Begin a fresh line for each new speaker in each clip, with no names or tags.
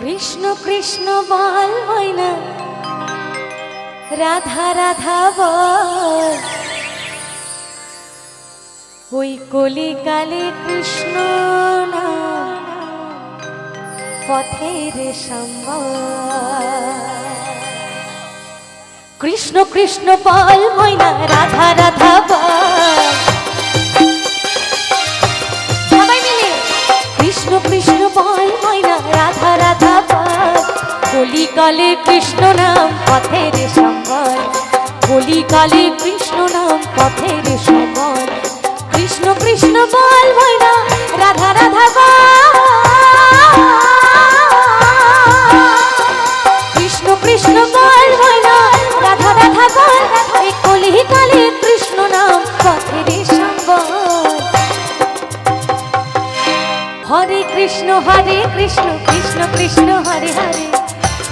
কৃষ্ণ কৃষ্ণ বল ময়না রাধা রাধা বল। ওই কলিকালে কৃষ্ণ পথের সম্বল। কৃষ্ণ কৃষ্ণ বল ময়না রাধা রাধা কলিকালে কৃষ্ণ নাম পথের সম্বল কলিকালে কৃষ্ণ নাম পথের সম্বল কৃষ্ণ কৃষ্ণ বল ময়না রাধা রাধা কৃষ্ণ কৃষ্ণ বল ময়না রাধা রাধা বল এই কলিকালে কৃষ্ণ নাম পথের হরে কৃষ্ণ হরে কৃষ্ণ কৃষ্ণ কৃষ্ণ, হরে হরে।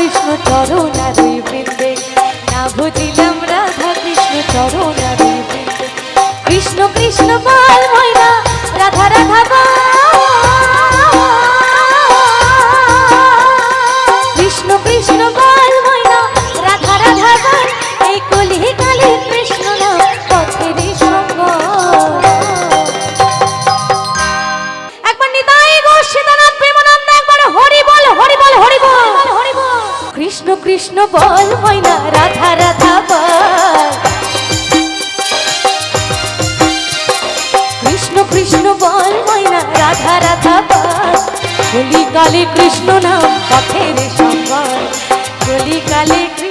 কৃষ্ণ চরণারি বৃন্দে। না বুঝিলাম রাধা কৃষ্ণ চরণারি বৃন্দে। কৃষ্ণ কৃষ্ণ ময়না কৃষ্ণ কৃষ্ণ বল ময়না রাধা রাধা বল। কৃষ্ণ কৃষ্ণ বল ময়না রাধা রাধা বল। কলিকালে কৃষ্ণ নাম, পথের সম্বল কলিকালে কৃষ্ণ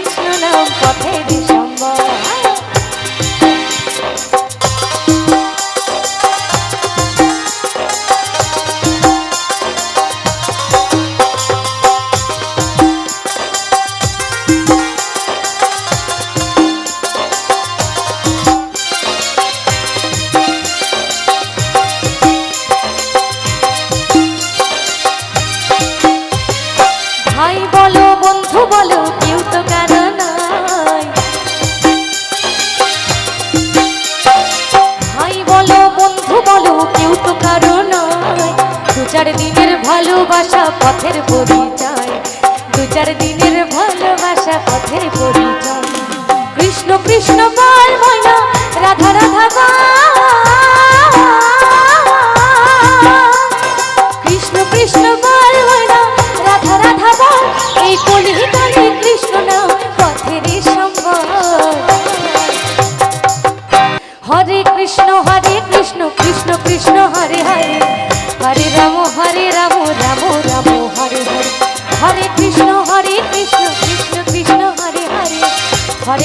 চার দিনের ভালোবাসা পথের পরিচয়। দু চার দিনের ভালোবাসা পথের পরিচয়। কৃষ্ণ কৃষ্ণ বল ময়না, রাধা রাধা বল।